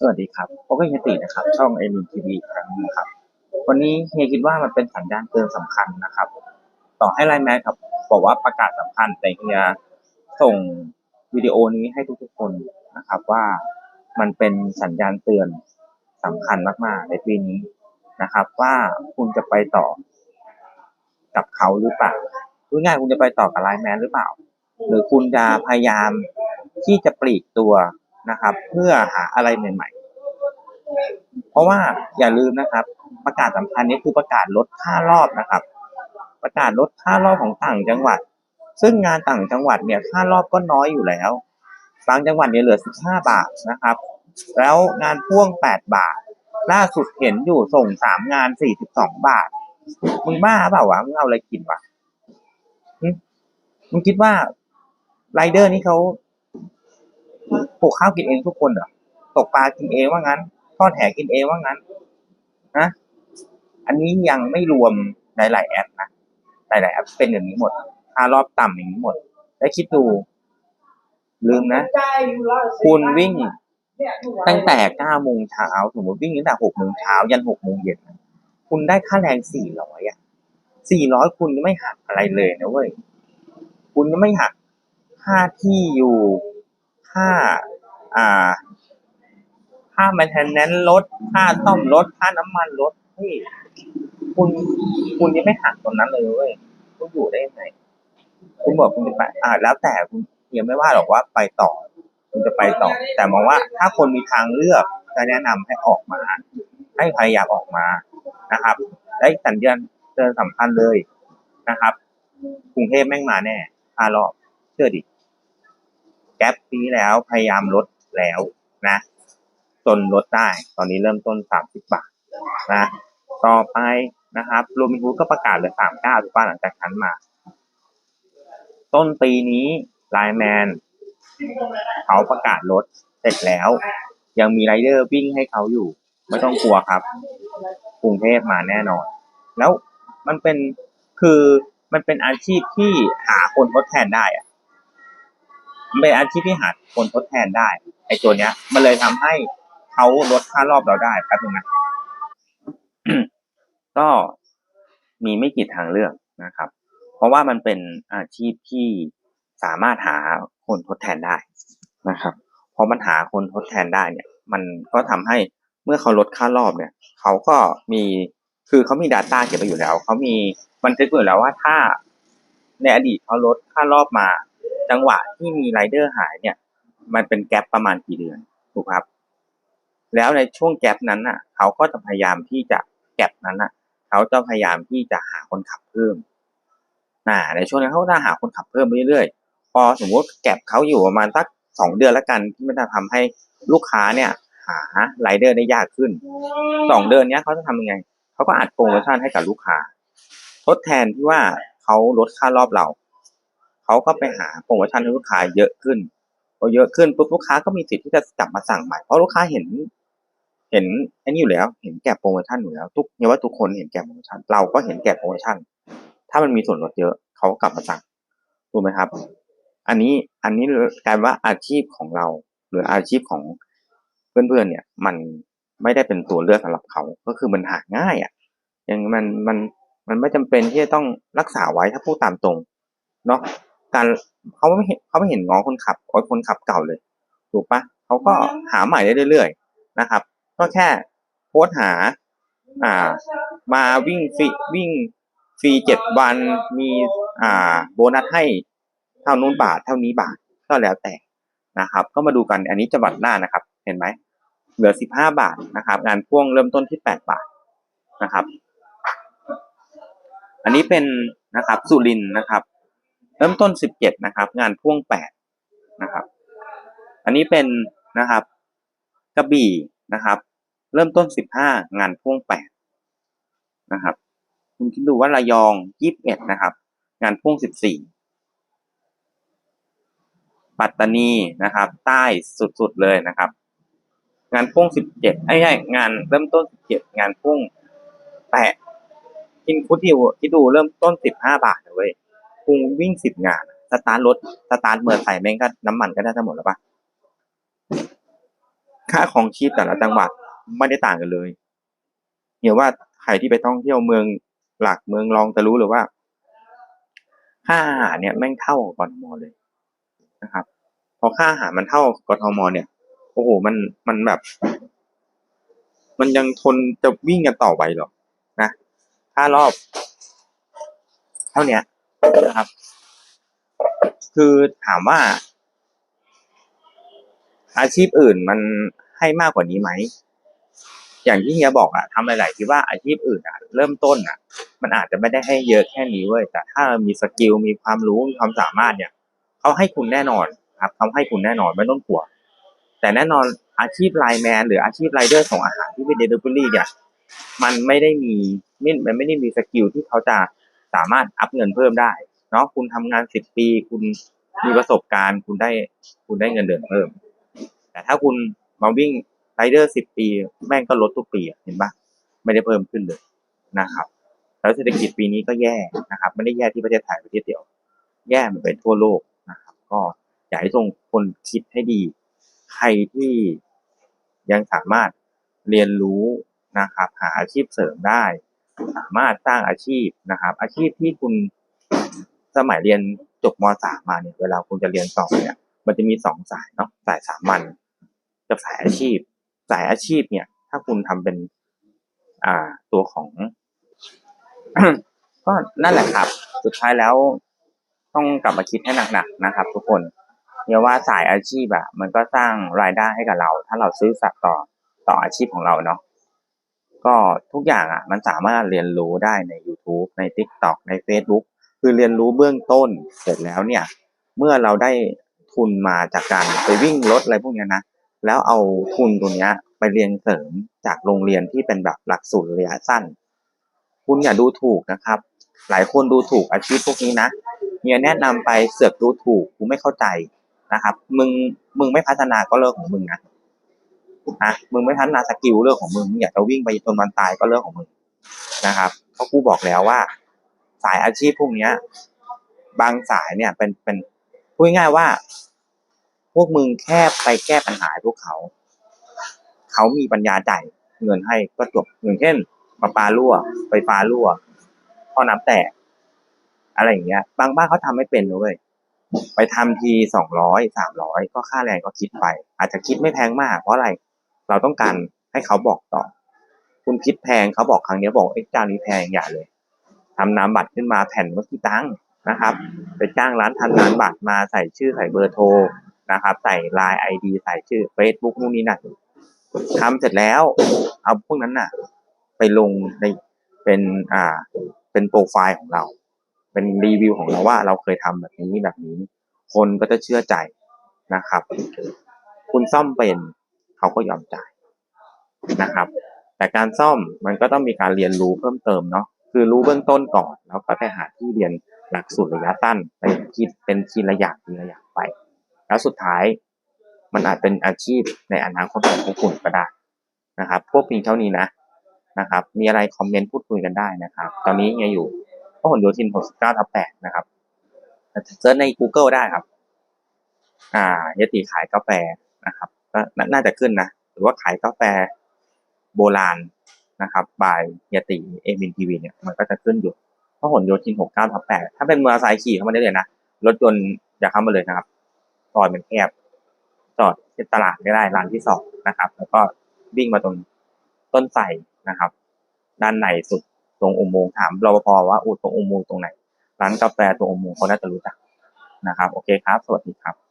สวัสดีครับพบกับเฮตินะครับ ช่องเอ็มทีวีครั้งนึงนะครับ วันนี้เฮียคิดว่ามันเป็นสัญญาณเตือนสำคัญนะครับ ต่อให้ไลน์แมนครับ บอกว่าประกาศสำคัญแต่เฮียส่งวิดีโอนี้ให้ทุกๆคนนะครับว่ามันเป็นสัญญาณเตือนสำคัญมากๆ ในปีนี้นะครับ ว่าคุณจะไปต่อกับเขาหรือเปล่าพูดง่ายคุณจะไปต่อกับไลน์แมนหรือเปล่า หรือคุณจะพยายามที่จะปลีกตัว นะครับ เพื่อหาอะไรใหม่ ๆ เพราะว่าอย่าลืมนะครับ ประกาศสำคัญนี้คือประกาศลดค่ารอบนะครับ ประกาศลดค่ารอบของต่างจังหวัด ซึ่งงานต่างจังหวัดเนี่ยค่ารอบก็น้อยอยู่แล้วบางจังหวัดเนี่ยเหลือ 15 บาทนะครับ แล้วงานพ่วง 8 บาท ล่าสุดเห็นอยู่ส่งสามงาน 42 บาท มึงบ้าเปล่าวะมึงเอาอะไรกินวะมึงคิดว่าไรเดอร์นี่เขา ปลูกข้าวกินเองทุกคนเหรอตกปลากินเองว่างั้นทอดแหกินเองว่างั้นนะอันนี้ยังไม่รวมหลายๆแอปนะหลายๆแอปเป็นอย่างนี้หมดค่ารอบต่ำอย่างนี้หมดแล้วคิดดู ลืมนะ คุณวิ่งตั้งแต่เก้าโมงเช้าสมมติวิ่งตั้งแต่หกโมงเช้ายันหกโมงเย็นคุณได้ค่าแรงสี่ร้อยอะสี่ร้อยคุณไม่หักอะไรเลยนะเว้ย คุณไม่หักค่าที่อยู่ ค่าอ่า ค่า maintenance รถค่าซ่อมรถค่าน้ำมันรถเฮ้ยคุณคุณยังไม่หักตรงนั้นเลยเว้ยคุณอยู่ได้ยังไงคุณบอกคุณจะไปอ่าแล้วแต่คุณยังไม่ว่าหรอกว่าไปต่อ คุณจะไปต่อ แต่มองว่าถ้าคนมีทางเลือกจะแนะนำให้ออกมา ให้พยายามออกมานะครับและอีกสัญญาณเตือนสำคัญเลยนะครับกรุงเทพแม่งมาแน่ค่ารอบเชื่อดิ แก๊ปปีแล้วพยายามลดแล้วนะ จนลดได้ ตอนนี้เริ่มต้นสามสิบบาทนะ ต่อไปนะครับโรบินฮูดก็ประกาศเหลือสามเก้าถูกป่ะหลังจากนั้นมา ต้นปีนี้ไลแมนเขาประกาศลดเสร็จแล้ว ยังมีไรเดอร์วิ่งให้เขาอยู่ ไม่ต้องกลัวครับกรุงเทพมาแน่นอน แล้วมันเป็นคือมันเป็นอาชีพที่หาคนทดแทนได้อะ มันเป็นอาชีพที่หาคนทดแทนได้ไอ้ตัวเนี้ย มันเลยทำให้เขาลดค่ารอบเราได้แป๊บนึงนะก็มีไม่กี่ทางเลือกนะครับ เพราะว่ามันเป็นอาชีพที่สามารถหาคนทดแทนได้นะครับพอมันหาคนทดแทนได้เนี่ย มันก็ทำให้เมื่อเขาลดค่ารอบเนี่ย เขาก็มีคือเขามี Data เก็บไว้อยู่แล้ว เขามีบันทึกไว้อยู่แล้วว่าถ้าในอดีตเขาลดค่ารอบมา จังหวะที่มีไรเดอร์หายเนี่ย มันเป็นแกลบประมาณกี่เดือนถูกครับ แล้วในช่วงแกลบนั้นน่ะ เขาก็จะพยายามที่จะแกลบนั้นน่ะ เขาจะพยายามที่จะหาคนขับเพิ่มอ่าในช่วงนั้นเขาจะหาคนขับเพิ่มเรื่อยๆพอสมมติแก็บเขาอยู่ประมาณสักสองเดือนล้วกันที่มันจะทำให้ลูกค้าเนี่ยหาไรเดอร์ได้ยากขึ้นสองเดือนเนี้ยเขาจะทำยังไงเขาก็อัดโปรโมชั่นให้กับลูกค้า ทดแทนที่ว่าเขาลดค่ารอบเรา เขาก็ไปหาโปรโมชั่นให้ลูกค้าเยอะขึ้นพอเยอะขึ้นปุ๊บลูกค้าก็มีสิทธิ์ที่จะกลับมาสั่งใหม่เพราะลูกค้าเห็น เห็นอ้นี่อยู่แล้ว เห็นแก่โปรโมชั่นอยู่แล้ว ทุกอย่าว่าทุกคนเห็นแก่โปรโมชั่นเราก็เห็นแก่โปรโมชั่น ถ้ามันมีส่วนลดเยอะเขาก็กลับมาสั่งถูกไหมครับ อันนี้อันนี้กลายว่าอาชีพของเรา หรืออาชีพของเพื่อนๆเนี่ย มันไม่ได้เป็นตัวเลือกสำหรับเขาก็คือมันหาง่ายอะอยังมันมันมันไม่จำเป็นที่จะต้องรักษาไว้ถ้าพูดตามตรงเนาะ การเขาไม่เห็นเขาไม่เห็นง้อคนขับโอ้ยคนขับเก่าเลย ถูกปะเขาก็หาใหม่ได้เรื่อยๆนะครับ ก็แค่โพสต์หา อ่า มาวิ่งฟรีวิ่งฟรีเจ็ดวันมีอ่า โบนัสให้เท่านู้นบาทเท่านี้บาทก็แล้วแต่นะครับ ก็มาดูกันอันนี้จังหวัดน่านนะครับ เห็นไหมเหลือสิบห้าบาทนะครับ งานพ่วงเริ่มต้นที่แปดบาทนะครับ อันนี้เป็นนะครับ สุรินทร์นะครับ เริ่มต้นสิบเจ็ดนะครับ งานพ่วงแปดนะครับ อันนี้เป็นนะครับกระบี่นะครับ เริ่มต้นสิบห้างานพ่วงแปดนะครับ คุณคิดดูว่าระยองยี่สิบเอ็ดนะครับ งานพ่วงสิบสี่ปัตตานีนะครับ ใต้สุดๆเลยนะครับ งานพ่วงสิบเจ็ดไอ้ใช่งานเริ่มต้นสิบเจ็ดงานพ่วงแปดคิดคุดดิวคิดดูเริ่มต้นสิบห้าบาทนะเว้ย คุณวิ่งสิบงานสตาร์ทรถสตาร์ทเมื่อใส่แม่งก็น้ำมันก็ได้ทั้งหมดแล้วปะค่าของชีพแต่ละจังหวัดไม่ได้ต่างกันเลยเหี่ยว่าใครที่ไปท่องเที่ยวเมืองหลักเมืองรองจะรู้เลยว่าค่าอาหารเนี่ยแม่งเท่ากับกทมเลยนะครับ พอค่าอาหารมันเท่ากับกทมเนี่ย โอ้โหมันมันแบบ มันยังทนจะวิ่งกันต่อไปหรอนะค่ารอบ เท่าเนี้ย นะครับ คือถามว่า อาชีพอื่นมันให้มากกว่านี้ไหม อย่างที่เฮียบอกอะทำหลาย ๆ ที่ว่าอาชีพอื่นอะเริ่มต้นอะมันอาจจะไม่ได้ให้เยอะแค่นี้เว้ย แต่ถ้ามีสกิล มีความรู้ มีความสามารถเนี่ย เขาให้คุณแน่นอนครับเขาให้คุณแน่นอนไม่ต้องกลัว แต่แน่นอนอาชีพไลน์แมนหรืออาชีพไรเดอร์ส่งอาหารที่เป็นเดลิเวอรี่เนี่ย มันไม่ได้มีไม่มันไม่ได้มีสกิลที่เขาจะ สามารถอัพเงินเพิ่มได้เนาะคุณทำงานสิบปี คุณมีประสบการณ์ คุณได้คุณได้เงินเดือนเพิ่ม แต่ถ้าคุณมาวิ่งไรเดอร์สิบปี แม่งก็ลดทุกปีเห็นปะไม่ได้เพิ่มขึ้นเลยนะครับ แล้วเศรษฐกิจปีนี้ก็แย่นะครับ ไม่ได้แย่ที่ประเทศไทยประเทศเดียว แย่มันไปทั่วโลกนะครับ ก็อยากให้ทรงคนคิดให้ดี ใครที่ยังสามารถเรียนรู้นะครับ หาอาชีพเสริมได้ สามารถสร้างอาชีพนะครับ อาชีพที่คุณสมัยเรียนจบมสามมาเนี่ย เวลาคุณจะเรียนต่อเนี่ย มันจะมีสองสายเนาะสายสามัญกับสายอาชีพ สายอาชีพเนี่ย ถ้าคุณทำเป็น อ่าตัวของ ก็นั่นแหละครับ สุดท้ายแล้วต้องกลับมาคิดให้หนักๆนะครับ ทุกคนเนี่ยว่าสายอาชีพอะมันก็สร้างรายได้ให้กับเรา ถ้าเราซื้อสัตย์ต่อต่ออาชีพของเราเนาะ ก็ทุกอย่างอะมันสามารถเรียนรู้ได้ใน YouTube ใน TikTok ใน Facebook คือเรียนรู้เบื้องต้นเสร็จแล้วเนี่ย เมื่อเราได้ทุนมาจากการไปวิ่งรถอะไรพวกนี้นะแล้วเอาทุนตัวเนี้ยไปเรียนเสริมจากโรงเรียนที่เป็นแบบหลักสูตรระยะสั้น คุณอย่าดูถูกนะครับ หลายคนดูถูกอาชีพพวกนี้นะเมียแนะนำไปเสือกดูถูกกูไม่เข้าใจนะครับ มึงมึงไม่พัฒนาก็เลิกของมึงนะ นะมึงไม่พัฒนาสกิลเรื่องของมึงมึงอยากจะวิ่งไปจนวันตายก็เรื่องของมึงนะครับเพราะกูบอกแล้วว่า สายอาชีพพวกเนี้ย บางสายเนี่ยเป็นเป็นพูดง่ายว่า พวกมึงแค่ไปแก้ปัญหาพวกเขา เขามีปัญญาจ่ายเงินให้ก็จบอย่างเช่นประปารั่วไฟฟ้ารั่วท่อน้ำแตกอะไรอย่างเงี้ย บางบ้านเขาทำไม่เป็นเลยไปทำทีสองร้อยสามร้อยก็ค่าแรงก็คิดไป อาจจะคิดไม่แพงมากเพราะอะไร เราต้องการให้เขาบอกต่อ คุณคิดแพงเขาบอกครั้งนี้บอกไอ้เจ้านี้แพงอย่าเลยทำนาบัตรขึ้นมาแผ่นเมื่อกี้ตังค์นะครับ ไปจ้างร้านทันร้านบัตรมาใส่ชื่อใส่เบอร์โทรนะครับ ใส่ไลน์ไอดีใส่ชื่อเฟซบุ๊กนู่นนี่นั่นทำเสร็จแล้ว เอาพวกนั้นน่ะ ไปลงในเป็นอ่า เป็นโปรไฟล์ของเรา เป็นรีวิวของเราว่าเราเคยทำแบบนี้แบบนี้ คนก็จะเชื่อใจนะครับ คุณซ่อมเป็น เขาก็ยอมจ่ายนะครับ แต่การซ่อมมันก็ต้องมีการเรียนรู้เพิ่มเติมเนาะคือรู้เบื้องต้นก่อนแล้วก็ไปหาที่เรียนหลักสูตรระยะสั้นไปคิดเป็นทีละอย่างทีละอย่างไป แล้วสุดท้ายมันอาจเป็นอาชีพในอนาคตของพวกคุณก็ได้นะครับ พวกเพียงเท่านี้นะนะครับ มีอะไรคอมเมนต์พูดคุยกันได้นะครับ ตอนนี้ยังอยู่พหลโยธิน 69 ทับ 8 นะครับเซิร์ชใน Google ได้ครับ อ่ายติขายกาแฟนะครับ ก็น่าจะขึ้นนะ หรือว่าขายกาแฟโบราณนะครับบายยติเอมินทีวีเนี่ยมันก็จะขึ้นอยู่พหลโยธิน69ทับ8ถ้าเป็นมอเตอร์ไซค์ขี่เข้ามาได้เลยนะ รถยนต์อย่าเข้ามาเลยนะครับซอยมันแคบจอดที่ตลาดก็ได้ร้านที่สองนะครับ แล้วก็วิ่งมาตรงต้นไทรนะครับ ด้านในสุดตรงอุโมงค์ถามรปภว่าอูตรงอุโมงค์ตรงไหน ร้านกาแฟตรงอุโมงค์เขาน่าจะรู้จักนะครับ โอเคครับ สวัสดีครับ